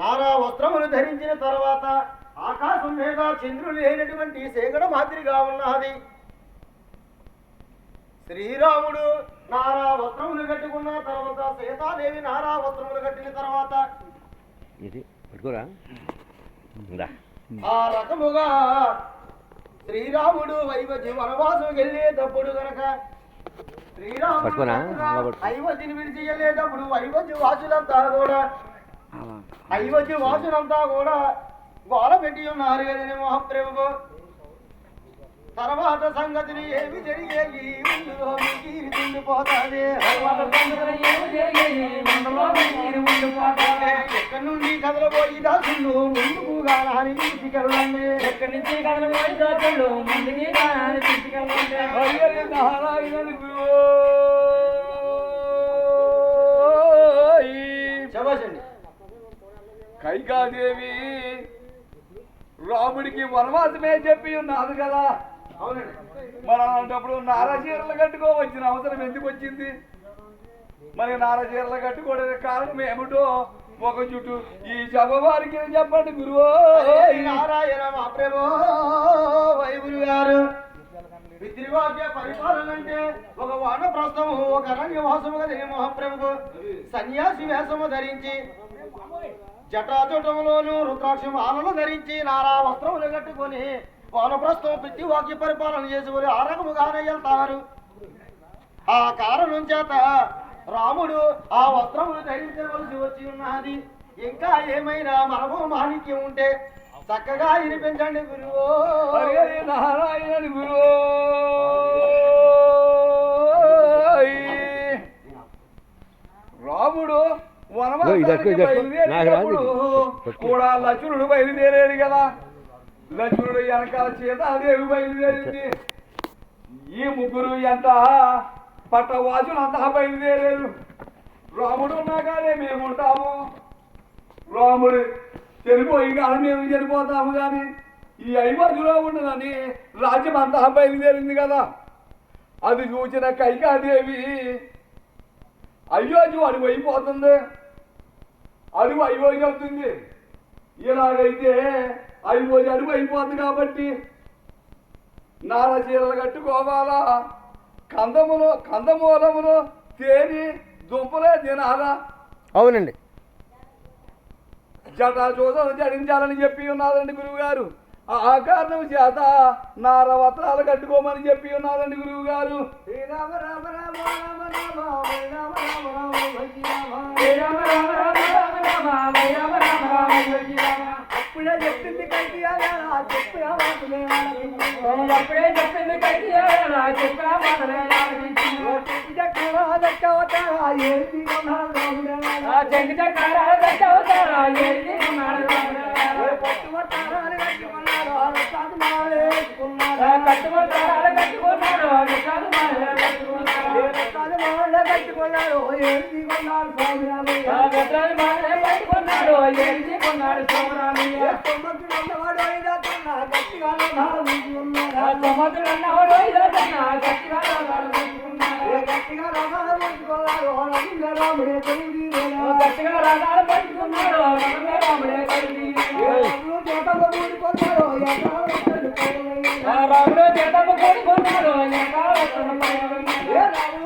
నారా వస్త్రములు ధరించిన తర్వాత ఆకాశం మీద చంద్రుడు లేనటువంటి సేగడ మాదిరిగా ఉన్నది శ్రీరాముడు నారా వస్త్రములు కట్టుకున్న తర్వాత సీతాదేవి నారా వస్త్రములు కట్టిన తర్వాత ఇది పట్టుకోరా ఆ రకముగా శ్రీరాముడు వైవజి వనవాసం వెళ్ళేటప్పుడు గనక? శ్రీరాముడు. ఐవజిని విడిచి వెళ్ళేటప్పుడు వైవజి వాసులంతా కూడా ఐవజి వాసులంతా కూడా గోల పెట్టి ఉన్నారు కదని మహాప్రభు తర్వాత సంగతిని ఏమి మీకు తిండిపోతాది. ఎక్కడి నుండి కదలబోయి దాసులు? ముందుకు గాలని తీసుకెళ్ళండి. ఎక్కడి నుంచి కదలబోయి దోచులు ముందుకి దాని తీసుకెళ్ళండి. కైకాదేవి రాముడికి వనవాసమే చెప్పి ఉన్నది కదా. మరి అలాంటప్పుడు నార చీరలు కట్టుకోవచ్చిన అవసరం ఎందుకు వచ్చింది? మరి నార చీరలు కట్టుకోవడానికి కారణం ఏమిటో ఒక చుట్టూ ఈ సభ వారికి చెప్పండి గురువు? నారాయణ వైగురు గారు పితృవాక్య పరిపాలన అంటే ఒక వానప్రస్థము ఒక అరణ్యవాసము కదా మహాప్రభు సన్యాసి వేషము ధరించి జటాజటములోను రుద్రాక్షం ఆలను ధరించి నారా వస్త్రములు కట్టుకొని వానప్రస్థం వాక్య పరిపాలన చేసుకుని ఆ రకముగానే వెళ్తారు. ఆ కారణం చేత రాముడు ఆ వస్త్రములు ధరించవలసి వచ్చి ఉన్నది. ఇంకా ఏమైనా మనము మాణిక్యం ఉంటే చక్కగా వినిపించండి గురువు. గురువు అట్లా. నాకు రాదు కూడా లక్ష్మణుడు బయలుదేరాడు కదా. లక్ష్మణుడు వెనకాల సీతాదేవి బయలుదేరింది. ఈ ముగ్గురు ఎంత పట్టవాసులు అంతా బయలుదేరారు. రాముడు ఉన్నాగానే మేము ఉంటాము. రాముడు చనిపోయి కానీ మేము చనిపోతాము కానీ ఈ ఐవర్జులో ఉండదని రాజ్యం అంతా బయలుదేరింది కదా. అది చూసిన కైకాదేవి అయ్యోజు అడుగు అయిపోతుంది అడుగు అయ్యోజు అవుతుంది ఇలాగైతే అయిపోయి అడుగు అయిపోతుంది కాబట్టి నార చీరలు కట్టుకోవాలా కందములు కందమూలములు తేని దుంపలే తినాలా అవునండి జటా చూసలు జడించాలని చెప్పి ఉన్నారండి గురువు గారు ఆ కారణం చేత నారవస్త్రాలు కట్టుకోమని చెప్పి ఉన్నారండి గురువు గారు రామ రామ రామ రామ రామ రామ రామ రామ రామ రామ రామ రామ రామ అప్పుడే చెప్పింది అప్పుడే చెప్పింది కట్టుకున్నారు కట్టుకున్నారు. పట్టుకున్నాడు ఎరుచుకున్నాడు సోమరామయ్య పట్టుకున్నాడు ఎరుచుకున్నాడు సోమరామయ్య తొమ్మిది ఉన్నవాడు అయినా కన్నా గట్టిగా ఉన్నాడు తొమ్మిది ఉన్నవాడు అయినా కన్నా గట్టిగా గట్టిగా రథాలు పట్టుకున్నాడు రాముడే కలిగి గట్టిగా రథాలు పట్టుకున్నాడు రాముడే కలిగి చేతలు కూడుకున్నాడు రాముడు చేతలు కూడుకున్నాడు ఎక్కడ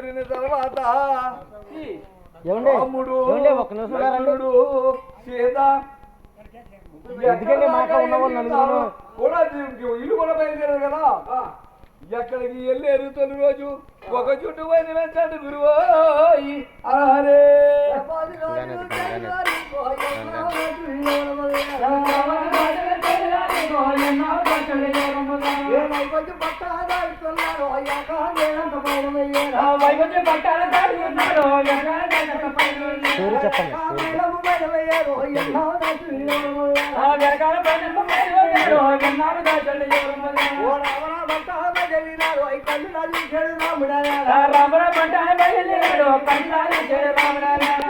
చేరిన తర్వాత ఇల్లు కూడా కదా. ఎక్కడికి వెళ్ళారు తొలి రోజు? ఒక చుట్టు పోయిన వెంటనే గురువాయి. అరే. పేరు చెప్పండి రామరా పంట బయలుదేరాడు కన్నాలు చెడు రామరారా ఎన్నాడు గురుగారు ఆ వయ్యాల పోయిన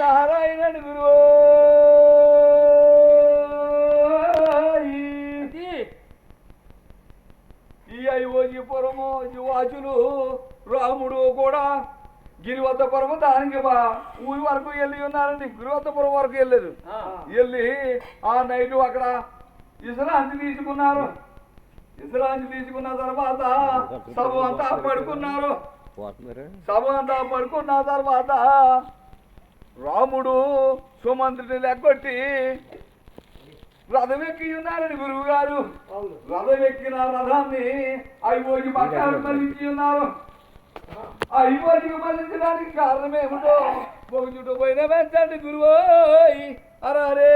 నారాయణ గురు ఈ అయోజీ పురము యువాచులు రాముడు కూడా గిరివద్ద పర్వతానికి బా- ఊరి వరకు వెళ్ళి ఉన్నారండి. గిరివద్దపురం వరకు వెళ్ళారు వెళ్ళి ఆ నైట్ అక్కడ విశ్రాంతి తీసుకున్నారు. విశ్రాంతి తీసుకున్న తర్వాత సభ అంతా పడుకున్నారు. సభ అంతా పడుకున్న తర్వాత రాముడు సుమంత్రుని లెక్కొట్టి రథం ఎక్కి ఉన్నారని గురువు గారు రథం ఎక్కిన రథాన్ని పట్టాలు మళ్ళించి ఉన్నారు. ఐవోజికి మళ్ళించడానికి కారణం ఏమిటో? ఒక చుట్టూ పోయిన వెంటండి గురువు అరే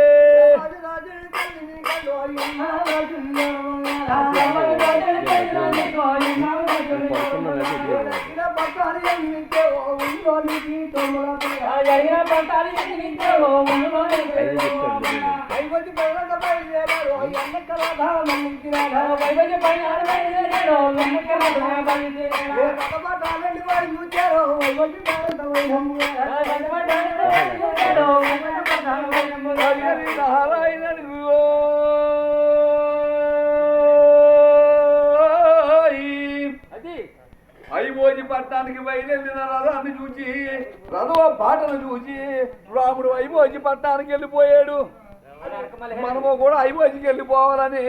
నారాయణ గురువు ఐబోజి పట్టణానికి బయలుదేరిన రథాన్ని చూసి రథవ బాటను చూసి రాముడు ఐబోజి పట్టణానికి వెళ్ళిపోయాడు. మనము కూడా ఐబోజికి వెళ్ళిపోవాలని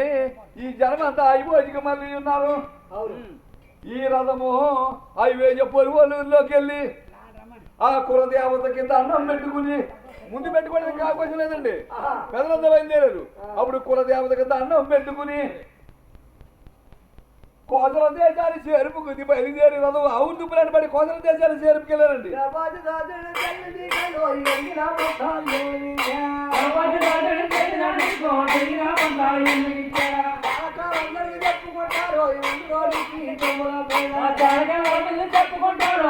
ఈ జనమంతా ఐబోజికి మళ్ళీ ఉన్నారు. ఈ రథము ఐవేజ పొరువలూరులోకి వెళ్ళి ఆ కులదేవత కింద అన్నం పెట్టుకుని ముందు పెట్టుకోవడానికి అవకాశం లేదండి. పెదలంతా బయలుదేరారు. అప్పుడు కులదేవత కింద అన్నం పెట్టుకుని కోసల దేశాన్ని చేరుపుకుంది బయలుదేరి రథం అవును దుబ్బులని పడి కోసల దేశాన్ని చేరుపుకెళ్ళారండి చెప్పుకుంటారు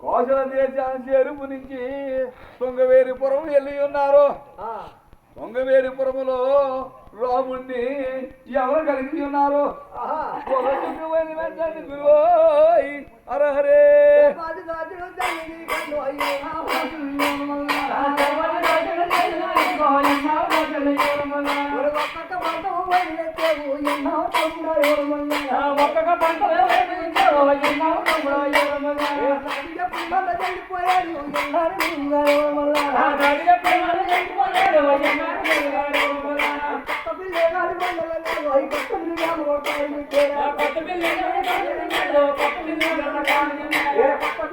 కోసల దేశాన్ని చేరుపు నుంచి తుంగవేరిపురం వెళ్ళి ఉన్నారు తుంగవేరిపురములో రాముణ్ణి ఎవరు కలిగి ఉన్నారు? అరహరే. ఒక్కొక్క పంట కొత్త పిల్లలు కొత్త పిల్లలు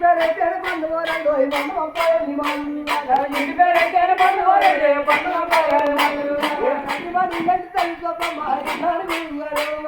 పేరైతే పండు వరడు పండు అప్పాయి ఇంటి పేరైతే పండు వరడు పండు అప్పాయి తల్లి గొప్ప మారి